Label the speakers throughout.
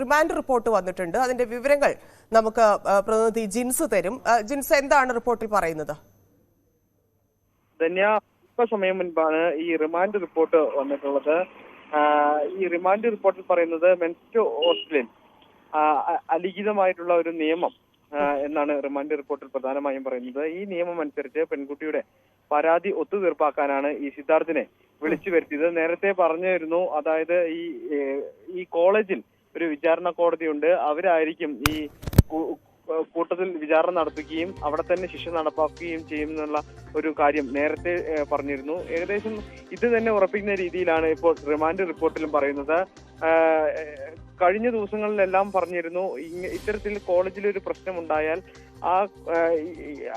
Speaker 1: Remand report വന്നിട്ടുണ്ട്. അതിന്റെ വിവരങ്ങൾ നമുക്ക് പ്രതിനിധി ജിൻസ് തരും. ജിൻസ് എന്താണ് റിപ്പോർട്ടിൽ പറയുന്നത്?
Speaker 2: ധന്യ അല്പ സമയം മുൻപാണ് ഈ റിമാൻഡ് റിപ്പോർട്ട് വന്നിട്ടുള്ളത്. ഈ റിമാൻഡ് റിപ്പോർട്ടിൽ പറയുന്നത് മെൻസ്റ്റോ ഹോസ്റ്റലിൽ അലിഖിതമായിട്ടുള്ള ഒരു നിയമം എന്നാണ് റിമാൻഡ് റിപ്പോർട്ടിൽ പ്രധാനമായും പറയുന്നത്. ഈ നിയമം അനുസരിച്ച് പെൺകുട്ടിയുടെ പരാതി ഒത്തുതീർപ്പാക്കാനാണ് ഈ സിദ്ധാർത്ഥിനെ വിളിച്ചു വരുത്തിയത്. നേരത്തെ പറഞ്ഞിരുന്നു അതായത് ഈ ഈ കോളേജിൽ ഒരു വിചാരണ കോടതിയുണ്ട്. അവരായിരിക്കും ഈ കൂട്ടത്തിൽ വിചാരണ നടത്തുകയും അവിടെ തന്നെ ശിക്ഷ നടപ്പാക്കുകയും ചെയ്യുമെന്നുള്ള ഒരു കാര്യം നേരത്തെ പറഞ്ഞിരുന്നു. ഏകദേശം ഇത് തന്നെ ഉറപ്പിക്കുന്ന രീതിയിലാണ് ഇപ്പോൾ റിമാൻഡ് റിപ്പോർട്ടിലും പറയുന്നത്. കഴിഞ്ഞ ദിവസങ്ങളിലെല്ലാം പറഞ്ഞിരുന്നു ഇത്തരത്തിൽ കോളേജിൽ ഒരു പ്രശ്നമുണ്ടായാൽ ആ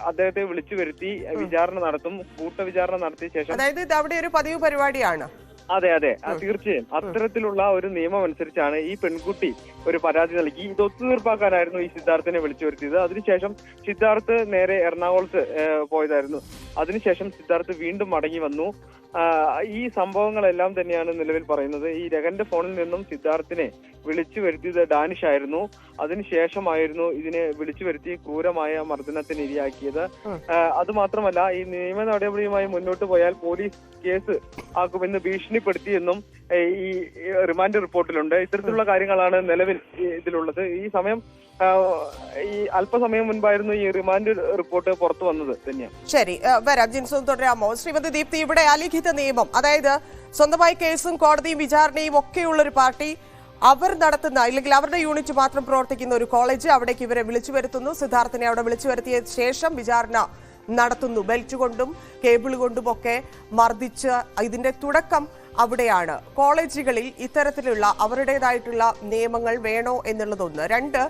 Speaker 2: അദ്ദേഹത്തെ വിളിച്ചു വരുത്തി വിചാരണ നടത്തും കൂട്ട വിചാരണ നടത്തിയ ശേഷം
Speaker 1: അതായത് ഇത് അവിടെ ഒരു പതിവ് പരിപാടിയാണ്.
Speaker 2: അതെ അതെ. തീർച്ചയായും. അത്തരത്തിലുള്ള ഒരു നിയമം അനുസരിച്ചാണ് ഈ പെൺകുട്ടി ഒരു പരാതി നൽകി. ഇത് ഒത്തുതീർപ്പാക്കാനായിരുന്നു ഈ സിദ്ധാർത്ഥിനെ വിളിച്ചു വരുത്തിയത്. അതിനുശേഷം സിദ്ധാർത്ഥ് നേരെ എറണാകുളത്ത് പോയതായിരുന്നു. അതിനുശേഷം സിദ്ധാർത്ഥ് വീണ്ടും മടങ്ങി വന്നു. ഈ സംഭവങ്ങളെല്ലാം തന്നെയാണ് നിലവിൽ പറയുന്നത്. ഈ രകന്റെ ഫോണിൽ നിന്നും സിദ്ധാർത്ഥിനെ വിളിച്ചു വരുത്തിയത് ഡാനിഷ് ആയിരുന്നു. അതിനുശേഷമായിരുന്നു ഇതിനെ വിളിച്ചു വരുത്തി ക്രൂരമായ മർദ്ദനത്തിന് ഇരയാക്കിയത്. അതുമാത്രമല്ല ഈ നിയമ നടപടിയുമായി മുന്നോട്ട് പോയാൽ പോലീസ് കേസ് ആക്കുമെന്ന് ഭീഷണിപ്പെടുത്തിയെന്നും ഏ, ഈ റിമാൻഡ് റിപ്പോർട്ടിലുണ്ട്. ഇത്തരത്തിലുള്ള കാര്യങ്ങളാണ് നിലവിൽ ഇതിലുള്ളത്. ഈ സമയം ഈ അല്പസമയം മുൻപായിരുന്നു ഈ റിമാൻഡ് റിപ്പോർട്ട് പുറത്തു വന്നത്
Speaker 1: ശരി. വരാം. ജിൻസ് തുടരാമോ? ശ്രീമതി ദീപ്തി ഇവിടെ അലിഖിത നിയമം. അതായത് സ്വന്തമായി കേസും കോടതിയും വിചാരണയും ഒക്കെയുള്ള ഒരു പാർട്ടി അവർ നടത്തുന്ന അല്ലെങ്കിൽ അവരുടെ യൂണിറ്റ് മാത്രം പ്രവർത്തിക്കുന്ന ഒരു കോളേജ് അവിടേക്ക് ഇവരെ വിളിച്ചു വരുത്തുന്നു. സിദ്ധാർത്ഥിനെ അവിടെ വിളിച്ചു വരുത്തിയ ശേഷം വിചാരണ നടത്തുന്നു. ബെൽറ്റ് കൊണ്ടും കേബിൾ കൊണ്ടുമൊക്കെ മർദ്ദിച്ച് ഇതിന്റെ തുടക്കം അവിടെയാണ്. കോളേജുകളിൽ ഇത്തരത്തിലുള്ള അവരുടേതായിട്ടുള്ള നിയമങ്ങൾ വേണോ എന്നുള്ളതൊന്ന്. രണ്ട്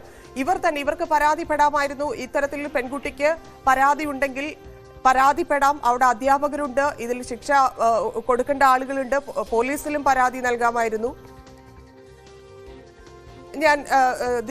Speaker 1: ഇവർ തന്നെ ഇവർക്ക് പരാതിപ്പെടാമായിരുന്നു. ഇത്തരത്തിൽ പെൺകുട്ടിക്ക് പരാതി ഉണ്ടെങ്കിൽ പരാതിപ്പെടാം. അവിടെ അധ്യാപകരുണ്ട്. ഇതിൽ ശിക്ഷ കൊടുക്കേണ്ട ആളുകളുണ്ട്. പോലീസിലും പരാതി നൽകാമായിരുന്നു. ഞാൻ